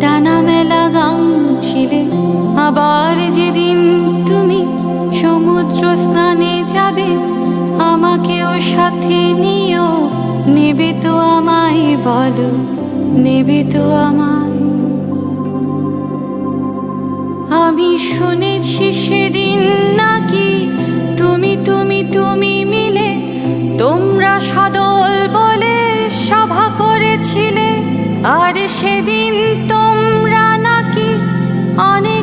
ডানা মেলা গান ছিলে। আবার যেদিন তুমি সমুদ্র স্নানে যাবে, আমাকেও সাথে নিও। নেবে তো আমায় বলো, নেবে তো আমায়। আমি শুনেছি সেদিন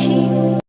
তোমাদের